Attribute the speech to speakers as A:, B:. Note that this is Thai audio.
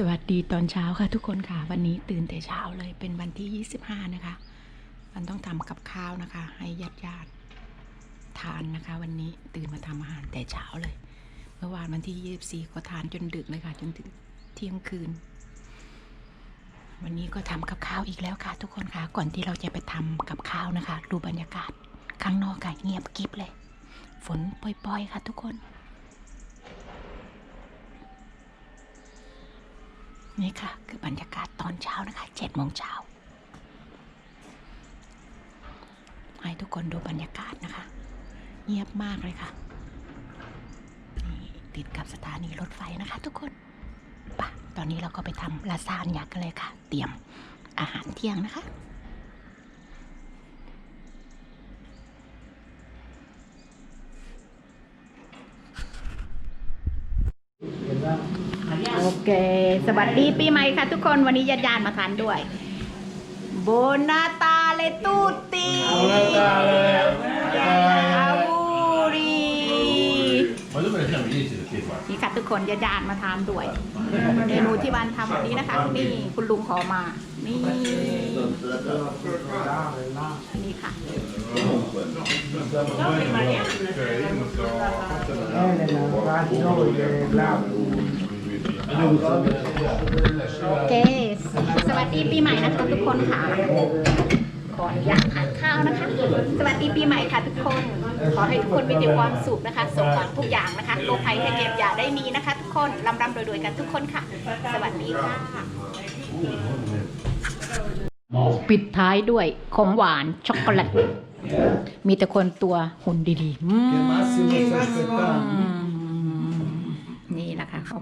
A: สวัสดีตอนเช้าค่ะทุกคนค่ะ วันนี้ตื่นแต่เช้าเลยเป็นวันที่ 25 นะคะ มันต้องทำกับข้าวนะคะ ให้ญาติญาติทานนะคะ วันนี้ตื่นมาทำอาหารแต่เช้าเลย เมื่อวานวันที่ 24 ก็ทานจนดึกเลยค่ะ จนถึงเที่ยงคืน วันนี้ก็ทำกับข้าวอีกแล้วค่ะ ทุกคนค่ะก่อนที่เราจะไปทำกับข้าวนะคะ ดูบรรยากาศข้างนอกค่ะเงียบกริบเลย ฝนปล่อยๆค่ะ ทุกคน นี่ค่ะ คือบรรยากาศตอนเช้านะคะเจ็ดโมงเช้าให้ทุกคนดูบรรยากาศนะคะ เงียบมากเลยค่ะ นี่ติดกับสถานีรถไฟนะคะ ทุกคนปะตอนนี้เราก็ไปทำลาซานยากันเลยค่ะ เตรียมอาหารเที่ยงนะคะโอเค สวัสดีปีใหม่ค่ะทุกคนวันนี้ญาติญาติๆมาทานด้วย โบนาตาเลตูตีอาบูรี
B: Ma dove siamo gli inizi perché qua?
A: นี่ค่ะทุกคนญาติญาติๆมาทานด้วย เมนูที่บ้านทำวันนี้นะคะ นี่คุณลุงขอมา นี่นี่ค่ะโโอเค สวัสดีปีใหม่นะคะทุกคนค่ะ ขออนุญาตทานข้าวนะคะ สวัสดีปีใหม่ค่ะทุกคน ขอให้ทุกคนมีแต่ความสุขนะคะ สมหวังทุกอย่างนะคะ โรคภัยแค่เจ็บอย่าได้มีนะคะ ทุกคนร่ำร่ำรวยๆกันทุกคนค่ะ สวัสดีค่ะ ปิดท้ายด้วยของหวานช็อกโกแลต มีแต่คนตัวหุ่นดีๆอืม
C: Che Massimo si aspettava.